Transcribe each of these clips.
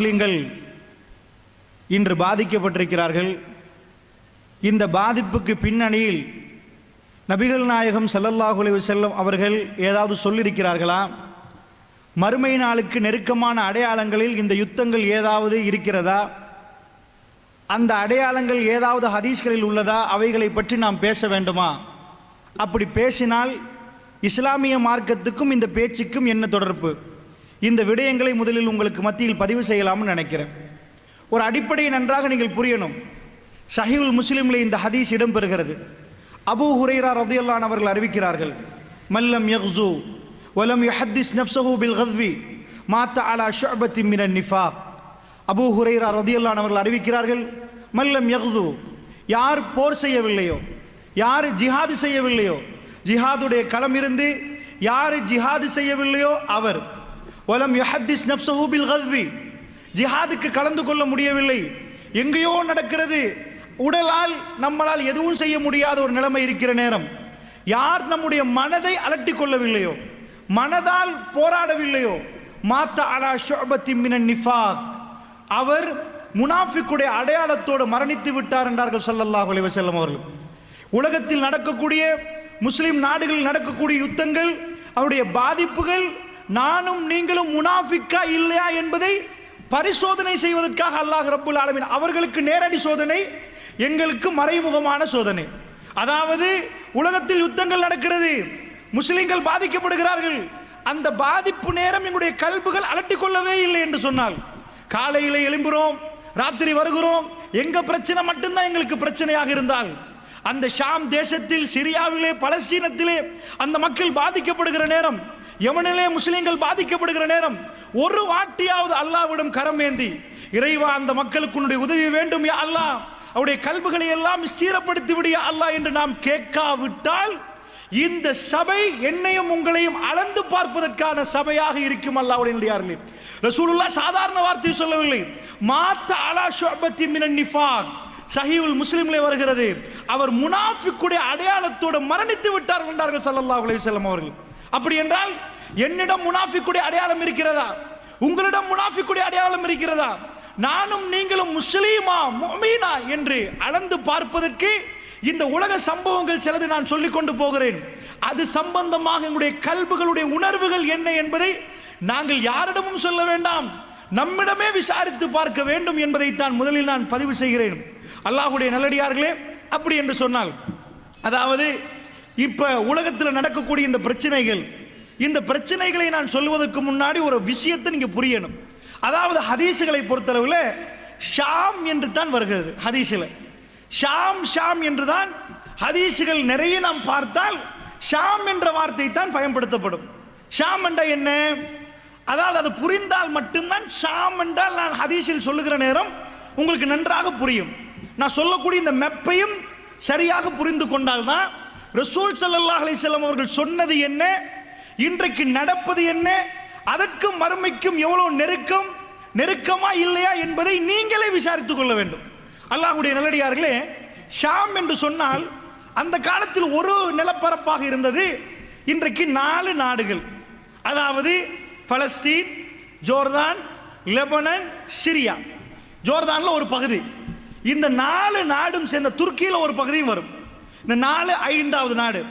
முஸ்லீம்கள் இன்று பாதிக்கப்பட்டிருக்கிறார்கள். இந்த பாதிப்புக்கு பின்னணியில் நபிகள் நாயகம் ஸல்லல்லாஹு செல்லும் அவர்கள் ஏதாவது சொல்லியிருக்கிறார்களா? மறுமை நாளுக்கு நெருக்கமான அடையாளங்களில் இந்த யுத்தங்கள் ஏதாவது இருக்கிறதா? அந்த அடையாளங்கள் ஏதாவது ஹதீஸ்களில் உள்ளதா? அவைகளை பற்றி நாம் பேச வேண்டுமா? அப்படி பேசினால் இஸ்லாமிய மார்க்கத்துக்கும் இந்த பேச்சுக்கும் என்ன தொடர்பு? இந்த விடயங்களை முதலில் உங்களுக்கு மத்தியில் பதிவு செய்யலாம்னு நினைக்கிறேன். ஒரு அடிப்படையை நன்றாக நீங்கள் புரியணும். ஷஹீவுல் முஸ்லீமில் இந்த ஹதீஸ் இடம்பெறுகிறது. அபூ ஹுரைரா ரதியல்லான் அவர்கள் அறிவிக்கிறார்கள். மல்லம் யஹ்சு வலம் யஹத்திஸ் நஃப்ஸஹு பில் ஹத்வி மாத்த அலா ஷபத்தி மினன் நிஃபா அபூ ஹுரைரா ரதியல்லான் அவர்கள் அறிவிக்கிறார்கள். மல்லம் யஹ்சு யார் போர் செய்யவில்லையோ யார் ஜிஹாது செய்யவில்லையோ ஜிஹாதுடைய களம் இருந்து யார் ஜிஹாது செய்யவில்லையோ அவர் ஒலம் யுஹத்திஸ் நஃப்ஸஹு பில் கல்வி ஜிஹாதுக்கு கலந்து கொள்ள முடியவில்லை. எங்கேயோ நடக்கிறது. உடலால் நம்மளால் எதுவும் செய்ய முடியாத ஒரு நிலைமை இருக்கிற நேரம். யார் நம்முடைய மனதை அலட்டி கொள்ளவில்லையோ மனதால் போராடவில்லையோ மாத்த அலா ஷுஅபத்தி மினன் நிஃபாக். அவர் முனாஃபிக்குடைய அடையாளத்தோடு மரணித்து விட்டார் என்றார்கள் சல்லல்லாஹ் அலைஹி அவர்கள். உலகத்தில் நடக்கக்கூடிய முஸ்லிம் நாடுகளில் நடக்கக்கூடிய யுத்தங்கள் அவருடைய பாதிப்புகள் நானும் நீங்களும் முனாஃபிக்கா இல்லையா என்பதை பரிசோதனை செய்வதற்காக அல்லாஹ் ரப்புல் ஆலமின் அவர்களுக்கு நேரடி சோதனை எங்களுக்கு மறைமுகமான சோதனை. அதாவது உலகத்தில் யுத்தங்கள் நடக்கிறது முஸ்லிம்கள் பாதிக்கப்படுகிறார்கள் அந்த பாதிப்பு நேரம் எங்களுடைய கல்புகள் அலட்டிக் கொள்ளவே இல்லை என்று சொன்னால் காலையில் எழும்புறோம் ராத்திரி வருகிறோம் எங்க பிரச்சனை மட்டும்தான் எங்களுக்கு பிரச்சனையாக இருந்தால் அந்த ஷாம் தேசத்தில் சிரியாவிலே பலஸ்தீனத்திலே அந்த மக்கள் பாதிக்கப்படுகிற நேரம் எவனிலே முஸ்லிம்கள் பாதிக்கப்படுகிற நேரம் ஒரு வாட்டியாவது அல்லாவிடம் கரம் ஏந்தி இறைவா அந்த மக்களுக்கு உன்னுடைய உதவி வேண்டும் யா அல்லாஹ் அவருடைய கல்புகளை எல்லாம் ஸ்தீரப்படுத்தி விடிய அல்லாஹ் என்று நாம் கேட்காவிட்டால் இந்த சபை என்னையும் உங்களையும் அளந்து பார்ப்பதற்கான சபையாக இருக்கும் அல்லாவுடைய நடிகார்களே. ரசூலுல்லாஹ் சாதாரண வார்த்தை சொல்லவில்லை. மாத்த அலா ஷோபத்தி மினன் நிஃபாக். சஹீவுல் முஸ்லிம்களே வருகிறது. அவர் முனாஃபிக்குடைய அடையாளத்தோடு மரணித்து விட்டார் என்றார்கள் சல்லல்லாஹ் அலைஹி அவர்கள். அப்படி என்றால் என்னிடம் முனாஃபிக்குடைய அடையாளம் இருக்கிறதா? உங்களிடம் முனாஃபிக்குடைய அடையாளம் இருக்கிறதா? நானும் நீங்களும் முஸ்லீமா மொமீனா என்று அளந்து பார்ப்பதற்கு இந்த உலக சம்பவங்கள் சிலது நான் சொல்லிக் கொண்டு போகிறேன். அது சம்பந்தமாக எங்களுடைய கல்புகளுடைய உணர்வுகள் என்ன என்பதை நாங்கள் யாரிடமும் சொல்ல வேண்டாம். நம்மிடமே விசாரித்து பார்க்க வேண்டும் என்பதைத்தான் முதலில் நான் பதிவு செய்கிறேன். அல்லாஹ்வுடைய நல்லடியார்களே அப்படி என்று சொன்னால் அதாவது இப்ப உலகத்தில் நடக்கக்கூடிய இந்த பிரச்சனைகள் இந்த பிரச்சனைகளை நான் சொல்வதற்கு முன்னாடி ஒரு விஷயத்தை நீங்க புரியணும். அதாவது ஹதீஸுகளை பொறுத்தளவில் ஷாம் என்று தான் வருகிறது ஹதீஸில் ஷாம் ஷாம் என்று தான் ஹதீஸுகள் நிறைய நாம் பார்த்தால் ஷாம் என்ற வார்த்தை தான் பயன்படுத்தப்படும். ஷாம் என்ற என்ன? அதாவது அது புரிந்தால் மட்டும்தான் ஷாம் என்றால் நான் ஹதீஸில் சொல்லுகிற நேரம் உங்களுக்கு நன்றாக புரியும். நான் சொல்லக்கூடிய இந்த மெப்பையும் சரியாக புரிந்து கொண்டால்தான் ரசூல் சல்லாஹ் அலிசல்லாம் அவர்கள் சொன்னது என்ன? இன்றைக்கு நடப்பது என்ன? அதற்கும் மறுமைக்கும் எவ்வளவு நெருக்கம்? நெருக்கமா இல்லையா என்பதை நீங்களே விசாரித்துக் கொள்ள வேண்டும். அல்லாஹுடைய நல்லடியார்களே ஷாம் என்று சொன்னால் அந்த காலத்தில் ஒரு நிலப்பரப்பாக இருந்தது. இன்றைக்கு நாலு நாடுகள். அதாவது பலஸ்தீன் ஜோர்தான் லெபனன் சிரியா. ஜோர்தான்ல ஒரு பகுதி. இந்த நாலு நாடும் சேர்ந்த துருக்கியில ஒரு பகுதியும் வரும். இந்த நாலு ஐந்தாவது நாடு.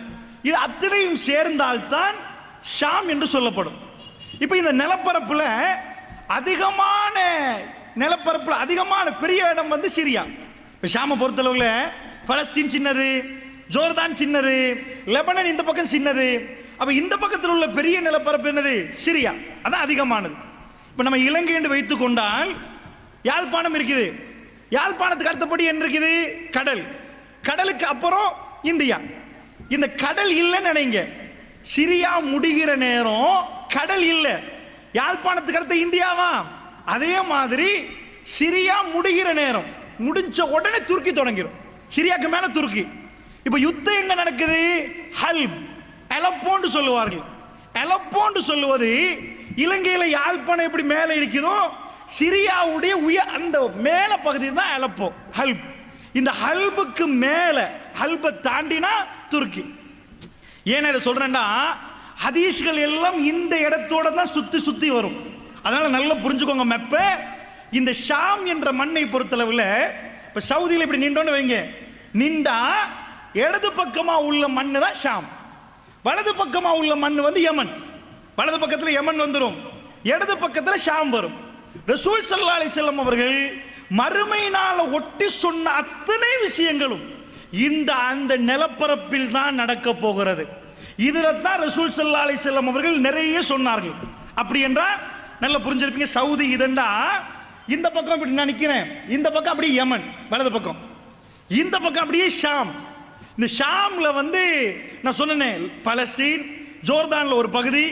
இது அத்தனையும் சேர்ந்தால்தான் ஷாம் என்று சொல்லப்படும். இப்போ இந்த நிலப்பரப்பில் அதிகமான நிலப்பரப்பில் அதிகமான பெரிய இடம் வந்து சிரியா. இப்போ ஷாமை பொறுத்தளவில் பலஸ்தீன் சின்னது ஜோர்தான் சின்னது லெபனன் இந்த பக்கம் சின்னது. அப்போ இந்த பக்கத்தில் உள்ள பெரிய நிலப்பரப்பு என்னது? சிரியா. அதான் அதிகமானது. இப்போ நம்ம இலங்கை என்று வைத்து கொண்டால் யாழ்ப்பாணம் இருக்குது. யாழ்ப்பாணத்துக்கு அடுத்தபடி என்ன இருக்குது? கடல். கடலுக்கு அப்புறம் இந்தியா. இந்த கடல் இல்லைன்னு நினைங்க. சிரியா முடிகிற நேரம் கடல் இல்லை. யாழ்ப்பாணத்துக்கு அடுத்த இந்தியாவா? அதே மாதிரி சிரியா முடிகிற நேரம் முடிஞ்ச உடனே துருக்கி தொடங்கிடும் சிரியாக்கு மேல துருக்கி. இப்ப யுத்தம் எங்க நடக்குது? ஹல்ப் எலப்போன்னு சொல்லுவார்கள். எலப்போன்னு சொல்லுவது இலங்கையில யாழ்ப்பாணம் எப்படி மேலே இருக்குதோ சிரியாவுடைய உயர் அந்த மேல பகுதி தான் எலப்போ ஹல்ப். இந்த ஹல்புக்கு மேல ஹல்பை தாண்டினா துருக்கி. ஏன் இதை சொல்றேன்னா ஹதீஷ்கள் எல்லாம் இந்த இடத்தோட தான் சுத்தி சுத்தி வரும். அதனால நல்லா புரிஞ்சுக்கோங்க மெப்ப. இந்த ஷாம் என்ற மண்ணை பொறுத்தளவில் இப்ப சவுதியில் இப்படி நின்றோன்னு வைங்க. நின்றா இடது பக்கமா உள்ள மண்ணு தான் ஷாம். வலது பக்கமா உள்ள மண் வந்து யமன். வலது பக்கத்தில் யமன் வந்துடும் இடது பக்கத்தில் ஷாம் வரும். ரசூல் சல்லா அலி செல்லம் அவர்கள் மறுமையினால் ஒட்டி சொன்ன அத்தனை விஷயங்களும் இந்த அந்த நிலப்பரப்பில் தான் நடக்க போகிறது. இதில் தான் ரசூல் சல்லா அலி செல்லம் அவர்கள் நிறைய சொன்னார்கள். அப்படி என்றால் நல்லா புரிஞ்சிருப்பீங்க சவுதி இதண்டா இந்த பக்கம் இப்படி நான் நிற்கிறேன் இந்த பக்கம் அப்படியே யமன் வலது பக்கம். இந்த பக்கம் அப்படியே ஷாம். இந்த ஷாம்ல வந்து நான் சொன்னேன் பலஸ்தீன் ஜோர்தான்ல ஒரு பகுதி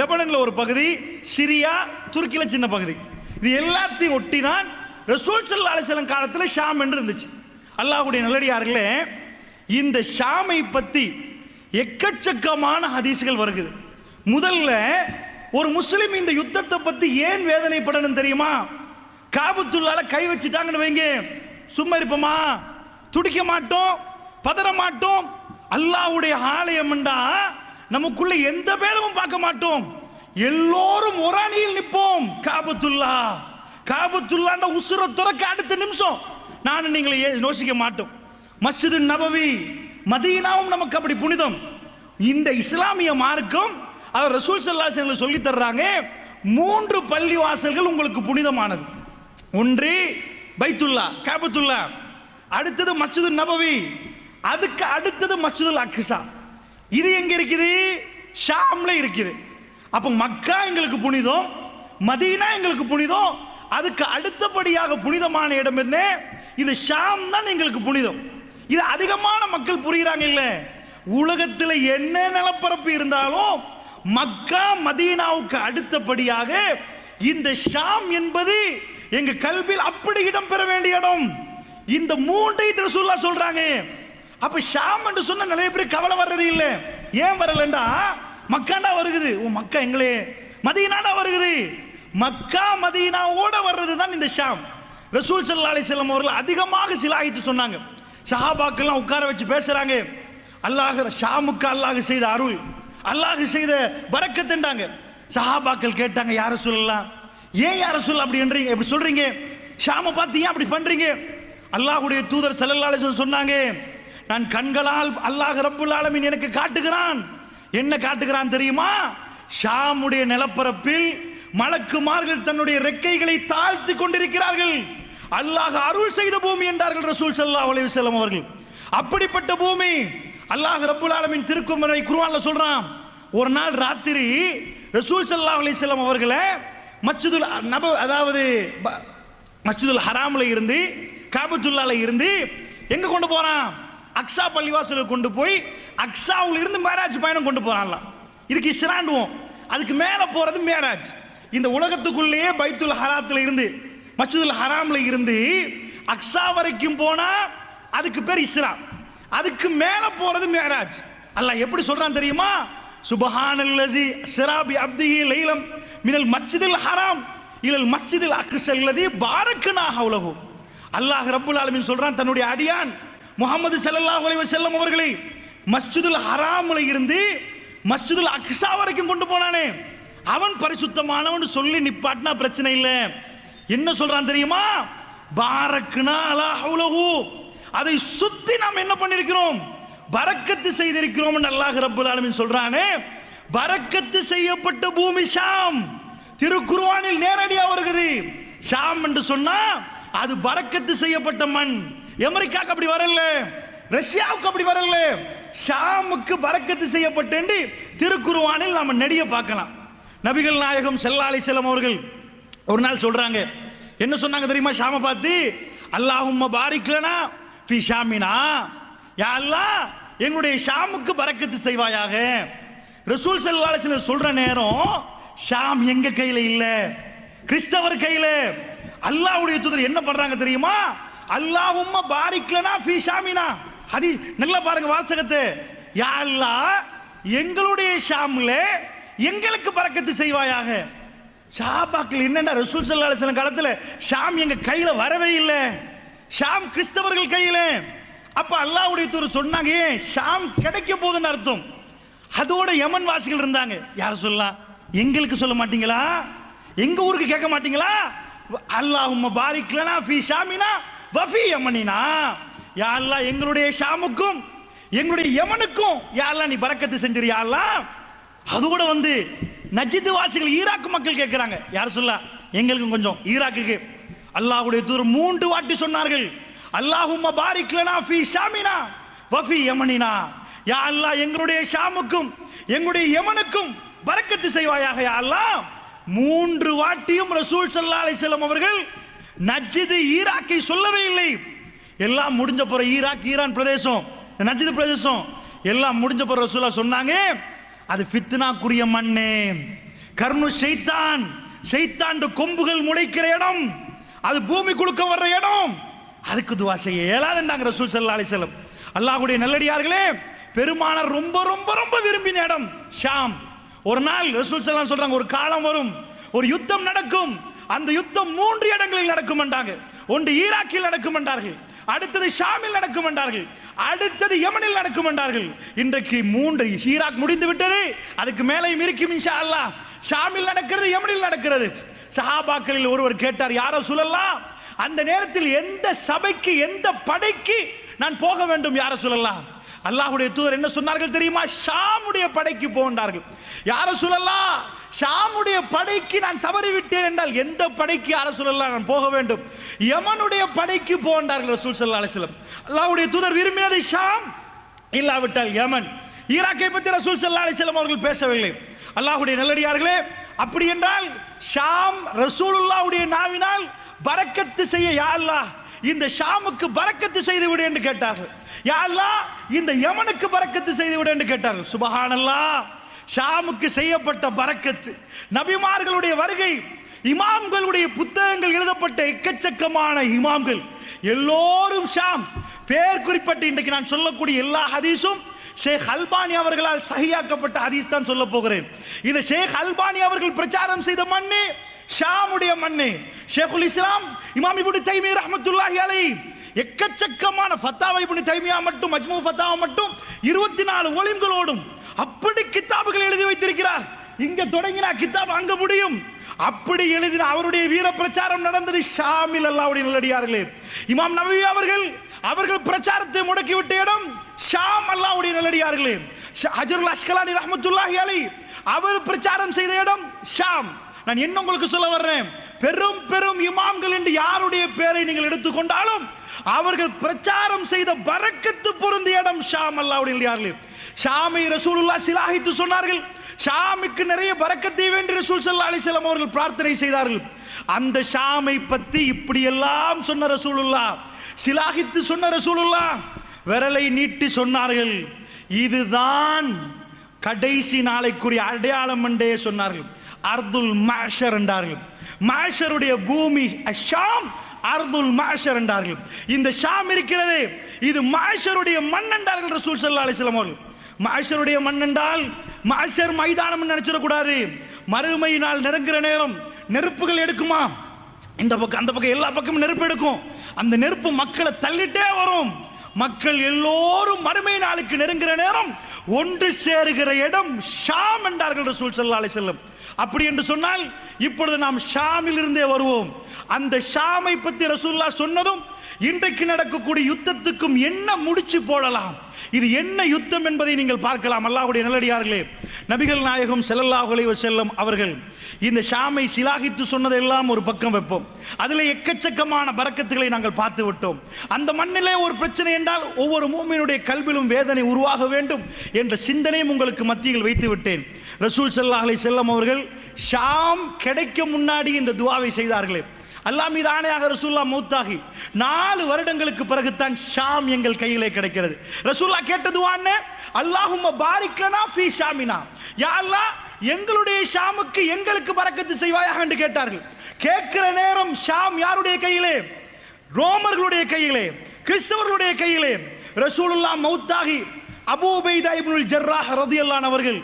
லெபனன்ல ஒரு பகுதி சிரியா துருக்கியில சின்ன பகுதி. இது எல்லாத்தையும் ஒட்டி தான் ரசூல் ஸல்லல்லாஹு காலத்தில் ஷாம் என்று இருந்துச்சு. அல்லாஹ்வுடைய நல்லடியார்களே இந்த ஷாமை பற்றி எக்கச்சக்கமான ஹதீசுகள் வருகுது. முதல்ல ஒரு முஸ்லீம் இந்த யுத்தத்தை பத்தி ஏன் வேதனைப்படணும் தெரியுமா? காபத்துள்ளால கை வச்சுட்டாங்கன்னு வைங்க. சும்மா இருப்போமா? துடிக்க மாட்டோம் பதற மாட்டோம். அல்லாஹ்வுடைய ஆலயம்ண்டா நமக்குள்ள எந்த பேதமும் பார்க்க மாட்டோம். எல்லோரும் ஒரு அணியில் நிற்போம் காபத்துல்லா. காபத்துல்லாண்ட உசுர துறக்க அடுத்த நிமிஷம். நானும் நீங்களை ஏ- யோசிக்க மாட்டோம். மஸ்ஜிது நபவி மதீனாவும் நமக்கு அப்படி புனிதம். இந்த இஸ்லாமிய மார்க்கம் அவர் ரசூல் ஸல்லல்லாஹு சொல்லி தர்றாங்க மூன்று பள்ளி வாசல்கள் உங்களுக்கு புனிதமானது. ஒன்று பைத்துல்லா கேபத்துல்லா அடுத்தது மஸ்ஜிது நபவி அதுக்கு அடுத்தது மஸ்ஜிதுல் அக்ஸா இது எங்க இருக்குது? ஷாம்ல இருக்குது. அப்போ மக்கா எங்களுக்கு புனிதம் மதீனா எங்களுக்கு புனிதம் அதுக்கு அடுத்தபடியாக புனிதமான இடம் என்ன? இது ஷாம் தான் எங்களுக்கு புனிதம். இது அதிகமான மக்கள் புரியுறாங்க இல்ல உலகத்தில் என்ன நிலப்பரப்பு இருந்தாலும் மக்கா மதீனாவுக்கு அடுத்தபடியாக இந்த ஷாம் என்பது எங்க கல்வியில் அப்படி இடம் பெற வேண்டிய இடம். இந்த மூன்றை ரசூல்லா சொல்றாங்க. அப்ப ஷாம் என்று சொன்ன நிறைய பேர் கவலை வர்றது இல்ல. ஏன் வரலண்டா? மக்காண்டா வருகுது. உன் மக்கா எங்களே. மதீனாடா வருகுது. மக்கா மதீனாவோட வர்றது தான் இந்த ஷாம். ரசூல் சல்லா அலிசல்லம் அவர்கள் அதிகமாக சிலாகித்து சொன்னாங்க. ஷஹாபாக்கெல்லாம் உட்கார வச்சு பேசுறாங்க. அல்லாஹ் ஷாமுக்கு அல்லாஹ் செய்த அருள் அல்லாஹ் செய்த பறக்கத்துண்டாங்க சஹாபாக்கள் கேட்டாங்க யார சொல்லலாம் ஏன் யார சொல்ல அப்படின்றீங்க எப்படி சொல்றீங்க? ஷாம பார்த்து ஏன் அப்படி பண்றீங்க? அல்லாஹுடைய தூதர் செல்லல்லாலே சொல்ல சொன்னாங்க நான் கண்களால் அல்லாஹ் ரப்புல் ஆலமின் எனக்கு காட்டுகிறான். என்ன காட்டுகிறான் தெரியுமா? ஷாமுடைய நிலப்பரப்பில் மலக்குமார்கள் தன்னுடைய ரெக்கைகளை தாழ்த்தி கொண்டிருக்கிறார்கள். அல்லாஹ் அருள் செய்த பூமி என்றார்கள் ரசூல் ஸல்லல்லாஹு அலைஹி செல்லம் அவர்கள். அப்படிப்பட்ட பூமி அல்லாஹ் ரபுல் ஆலமின் திருக்குமரை குர்ஆன்ல சொல்றான். ஒரு நாள் ராத்திரி ரசூல் ஸல்லல்லாஹு அலைஹி செல்லம் அவர்களை மஸ்ஜிதுல் நப அதாவது ப- ஹராமில் இருந்து காபத்துல்லால இருந்து எங்க கொண்டு போறான்? அக்ஸா பள்ளிவாசலுக்கு கொண்டு போய் அக்ஸாவுல இருந்து மேராஜ் பயணம் கொண்டு போறான்லாம் இதுக்கு இஸ்ராண்டுவோம் அதுக்கு மேலே போறது மேராஜ். இந்த உலகத்துக்குள்ளேயே பைத்துல் ஹராத்துல இருந்து மசூதுல் ஹராம்ல இருந்து அக்ஸா வரைக்கும் போனா அதுக்கு பேர் இஸ்லாம். அதுக்கு மேல போறது மேராஜ். அல்லாஹ் எப்படி சொல்றான் தெரியுமா? சுபஹானல்லசி சிராபி அப்திஹி லைலம் மினல் மஸ்ஜிதில் ஹராம் இலல் மஸ்ஜிதில் அக்ஸல்லதி பாரக்கனாக ஹவுலஹு அல்லாஹ் ரப்புல் ஆலமின் சொல்றான் தன்னுடைய அடியான் முகமது ஸல்லல்லாஹு அலைஹி செல்லம் அவர்களை மஸ்ஜிதுல் ஹராமில் இருந்து மஸ்ஜிதுல் அக்ஸா வரைக்கும் கொண்டு போனானே. அவன் பரிசுத்தமானவன் சொல்லி நிப்பாட்டினா பிரச்சனை இல்லை. என்ன சொல்றான் தெரியுமா? பாரக்னா அலாஹுலகு அதை சுத்தி நாம் என்ன பண்ணிருக்கிறோம்? பறக்கத்து செய்திருக்கிறோம் அல்லாஹ் ரப்பல் ஆலமின் சொல்றானே. பறக்கத்து செய்யப்பட்ட பூமி ஷாம். திருக்குருவானில் நேரடியா வருகிறது. ஷாம் என்று சொன்னா அது பறக்கத்து செய்யப்பட்ட மண். அமெரிக்காவுக்கு அப்படி வரல. ரஷ்யாவுக்கு அப்படி வரல. ஷாமுக்கு பறக்கத்து செய்யப்பட்டு திருக்குருவானில் நாம் நெடிய பார்க்கலாம். நபிகள் நாயகம் செல்லாலை செல்லம் அவர்கள் ஒரு நாள் சொல்றாங்க. என்ன சொன்னாங்க தெரியுமா ஷாம பார்த்து? அல்லாஹும் பாரிக்லனா ஃபி ஷாமினா. யா அல்லா எங்களுடைய ஷாமுக்கு பறக்கத்து செய்வாயாக. ரசூல் ஸல்லல்லாஹு சொல்ற நேரம் ஷாம் எங்க கையில இல்ல? கிறிஸ்தவர் கையில. அல்லாஹ்வுடைய தூதர் என்ன பண்றாங்க தெரியுமா? அல்லாஹும் பாரிக்லனா ஃபி ஷாமினா. ஹதி நல்லா பாருங்க வாசகத்தை. யா அல்லாஹ் எங்களுடைய ஷாம்ல எங்களுக்கு பறக்கத்து செய்வாயாக. ஷாபாக்கில் என்னடா ரசூல் சல்லா அலைஹி காலத்தில் ஷாம் எங்க கையில வரவே இல்லை. ஷாம் கிறிஸ்தவர்கள் கையில. அப்ப அல்லாவுடைய தூர் சொன்னாங்க ஏன் ஷாம் கிடைக்க போகுதுன்னு அர்த்தம். அதோட யமன் வாசிகள் இருந்தாங்க. யார் சொல்லலாம் எங்களுக்கு சொல்ல மாட்டீங்களா? எங்க ஊருக்கு கேட்க மாட்டீங்களா? அல்லாஹும்ம பாரிக்லனா ஃபீ ஷாமினா வஃபி யமனினா. யா அல்லாஹ் எங்களுடைய ஷாமுக்கும் எங்களுடைய யமனுக்கும் யா அல்லாஹ் நீ பரக்கத்து செஞ்சிரு யா அல்லாஹ். அது கூட வந்து நஜித் வாசிகள் ஈராக் மக்கள் கேட்கிறாங்க. யார் சொல்ல? எங்களுக்கும் கொஞ்சம் ஈராக்குக்கு. அல்லாஹ்வுடைய தூர் மூன்று வாட்டி சொன்னார்கள். அல்லாஹும் பாரிக்லனா ஃபி ஷாமினா வஃபி யமனினா. யா அல்லாஹ் எங்களுடைய ஷாமுக்கும் எங்களுடைய யமனுக்கும் பறக்கத்து செய்வாயாக யா அல்லாஹ். மூன்று வாட்டியும் ரசூல் சல்லா அலைஹி அவர்கள் நஜிது ஈராக்கை சொல்லவே இல்லை. எல்லாம் முடிஞ்ச பிற ஈராக் ஈரான் பிரதேசம் இந்த பிரதேசம் எல்லாம் முடிஞ்ச பிற ரசூலா சொன்னாங்க. அது ஃபித்னாக்குரிய மண்ணு. கர்ணு செய்தான் செய்தாண்டு கொம்புகள் முளைக்கிற இடம். அது பூமி குலுக்க வர்ற இடம். அதுக்கு துவா செய்ய இயலாதுண்டாங்க ரசூல் சல்லா அலைஹி வஸல்லம். அல்லாஹ்வுடைய நல்லடியார்களே பெருமானார் ரொம்ப ரொம்ப ரொம்ப விரும்பின இடம் ஷாம். ஒரு நாள் ரசூல் ஸல்லல்லாஹு சொல்றாங்க ஒரு காலம் வரும் ஒரு யுத்தம் நடக்கும். அந்த யுத்தம் மூன்று இடங்களில் நடக்கும் என்றாங்க ஒன்று ஈராக்கில் நடக்கும் என்றார்கள் அடுத்தது ஷாமில் நடக்கும் என்றார்கள் அடுத்தது யமனில் நடக்கும் என்றார்கள். இன்றைக்கு மூன்று ஈராக் முடிந்து விட்டது. அதுக்கு மேலேயும் இருக்கும் இன்ஷா அல்லாஹ் ஷாமில் நடக்கிறது யமனில் நடக்கிறது. சஹாபாக்களில் ஒருவர் கேட்டார் யாரோ சொல்லலாம் அந்த நேரத்தில் எந்த சபைக்கு எந்த படைக்கு நான் போக வேண்டும் யார சொல்லலாம் அல்லாஹ்வுடைய தூதர் என்ன சொன்னார்கள் தெரியுமா? ஷாமுடைய படைக்கு போன்றார்கள் யார சொல்லலாம் ஷாமுடைய படைக்கு நான் தவறிவிட்டேன் என்றால் எந்த படைக்கு யார நான் போக வேண்டும்? யமனுடைய படைக்கு போன்றார்கள் ரசூல் சல்லா அலிஸ்லம் அல்லாவுடைய தூதர் விரும்பினது ஷாம் இல்லாவிட்டால் யமன். ஈராக்கை பற்றி ரசூல் சல்லா அலிஸ்லம் அவர்கள் பேசவில்லை. அல்லாஹ்வுடைய நல்லடியார்களே அப்படி என்றால் ஷாம் ரசூலுல்லாவுடைய நாவினால் பறக்கத்து செய்ய யாழ்லா அல்லாஹ் இந்த ஷாமுக்கு பறக்கத்து செய்து விடு என்று கேட்டார்கள். யாழ்லா இந்த யமனுக்கு பறக்கத்து செய்து விடு என்று கேட்டார்கள். சுபஹானல்லாஹ். ஷாமுக்கு செய்யப்பட்ட பறக்கத்து நபிமார்களுடைய வருகை இமாம்களுடைய புத்தகங்கள் எழுதப்பட்ட எக்கச்சக்கமான இமாம்கள். எல்லோரும் ஷாம். பேர் குறிப்பிட்டு இன்றைக்கு நான் சொல்லக்கூடிய எல்லா ஹதீஸும் ஷேக் அல்பானி அவர்களால் சகியாக்கப்பட்ட ஹதீஸ் தான் சொல்ல போகிறேன். இது ஷேக் அல்பானி அவர்கள் பிரச்சாரம் செய்த மண்ணு ஷாமுடைய மண்ணு. ஷேகுல் இஸ்லாம் இமாம் இபுடி தைமி ரஹ்மத்துல்லாஹி அலை எக்கச்சக்கமான ஃபத்தாவை இப்னு தைமியா மட்டும் மஜ்மு ஃபத்தாவா மட்டும் இருபத்தி நாலு ஒளிம்களோடும் அப்படி கித்தாபுகள் எழுதி வைத்திருக்கிறார். இங்க தொடங்கினா கித்தாப் அங்க முடியும். அப்படி எழுதின அவருடைய வீர பிரச்சாரம் நடந்தது ஷாமில் அல்லாவுடைய நல்லடியார்களே இமாம் நபி அவர்கள் அவர்கள் பிரச்சாரத்தை முடக்கிவிட்ட இடம் ஷாம் அல்லாவுடைய நல்லடியார்களே ஷ- ஹஜருல் அஸ்கலானி ரஹமத்துல்லாஹி அலி அவர் பிரச்சாரம் செய்த இடம் ஷாம். நான் என்ன உங்களுக்கு சொல்ல வர்றேன்? பெரும் பெரும் இமாம்கள் என்று யாருடைய பேரை நீங்கள் எடுத்துக்கொண்டாலும் அவர்கள் பிரச்சாரம் செய்த பறக்கத்து பொருந்திய இடம் ஷாம் அல்லாவுடைய நல்லடியார்களே ஷாமை ரசூலுல்லா சிலாகித்து சொன்னார்கள் ஷாமுக்கு நிறைய பறக்கத்தை வேண்டி ரசூல் சல்லா அலைஹி அவர்கள் பிரார்த்தனை செய்தார்கள். அந்த ஷாமை பத்தி இப்படி எல்லாம் சொன்ன ரசூலுல்லா சிலாகித்து சொன்ன ரசூலுல்லா விரலை நீட்டி சொன்னார்கள். இதுதான் கடைசி நாளைக்குரிய அடையாளம் என்றே சொன்னார்கள். அர்துல் மாஷர் என்றார்கள். மாஷருடைய பூமி அஷாம் அர்துல் மாஷர் என்றார்கள். இந்த ஷாம் இருக்கிறது இது மாஷருடைய மண் என்றார்கள் ரசூல் சல்லா அலைஹி வஸல்லம் அவர்கள். மாஷருடைய மண் என்றால் மாஷர் மைதானம் நினைச்சிடக்கூடாது. மறுமை நாள் நெருங்குற நேரம் நெருப்புகள் எடுக்குமா? இந்த பக்கம் அந்த பக்கம் எல்லா பக்கமும் நெருப்பு எடுக்கும். அந்த நெருப்பு மக்களை தள்ளிட்டே வரும். மக்கள் எல்லோரும் மறுமை நாளுக்கு நெருங்குற நேரம் ஒன்று சேருகிற இடம் ஷாம் என்றார்கள் ரசூல் சல்லா அலைஹி அப்படி என்று சொன்னால் இப்பொழுது நாம் ஷாமில் இருந்தே வருவோம். அந்த ஷாமை பற்றி ரசூல்லா சொன்னதும் இன்றைக்கு நடக்கக்கூடிய யுத்தத்துக்கும் என்ன முடிச்சு போடலாம்? இது என்ன யுத்தம் என்பதை நீங்கள் பார்க்கலாம். அல்லாஹுடைய நல்லடியார்களே நபிகள் நாயகம் ஸல்லல்லாஹு செல்லும் அவர்கள் இந்த ஷாமை சிலாகித்து சொன்னதெல்லாம் ஒரு பக்கம் வைப்போம். அதில் எக்கச்சக்கமான பரக்கத்துகளை நாங்கள் பார்த்து விட்டோம். அந்த மண்ணிலே ஒரு பிரச்சனை என்றால் ஒவ்வொரு மூமியினுடைய கல்விலும் வேதனை உருவாக வேண்டும் என்ற சிந்தனையும் உங்களுக்கு மத்தியில் வைத்து விட்டேன். ரசூல் செல்லாஹலை செல்லம் அவர்கள் ஷாம் கிடைக்க முன்னாடி இந்த துவாவை செய்தார்களே. அல்லா மீது ஆணையாக ரசூல்லா மௌத்தாகி நாலு வருடங்களுக்கு பிறகுதான் ஷாம் எங்கள் கையிலே கிடைக்கிறது. ரசூல்லா கேட்டதுவான்னு அல்லாஹும் பாரிக்லனா ஃபி ஷாமினா. யா அல்லா எங்களுடைய ஷாமுக்கு எங்களுக்கு பறக்கத்து செய்வாயாக என்று கேட்டார்கள். கேட்கிற நேரம் ஷாம் யாருடைய கையிலே? ரோமர்களுடைய கையிலே கிறிஸ்தவர்களுடைய கையிலே. ரசூலுல்லா மௌத்தாகி அபூபைதா இப்னுல் ஜர்ராஹ் ரதியல்லான் அவர்கள்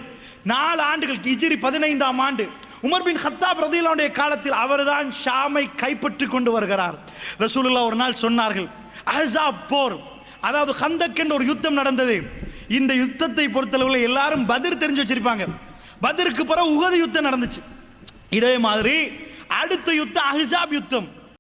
நாலு ஆண்டுகள் இஜிரி பதினைந்தாம் ஆண்டு. உமர் பின் ஹத்தாப் ரதியல்லாவுடைய காலத்தில் அவர்தான் ஷாமை கைப்பற்றி கொண்டு வருகிறார். ரசூலுல்லா ஒரு நாள் சொன்னார்கள் அஹாப் போர் அதாவது ஹந்தக் என்ற ஒரு யுத்தம் நடந்தது. இந்த யுத்தத்தை பொறுத்தளவில் எல்லாரும் பதிர் தெரிஞ்சு வச்சிருப்பாங்க. பதிருக்கு பிறகு உகது யுத்தம் நடந்துச்சு. இதே மாதிரி அடுத்த யுத்தம் அஹ்ஸாப் யுத்தம்.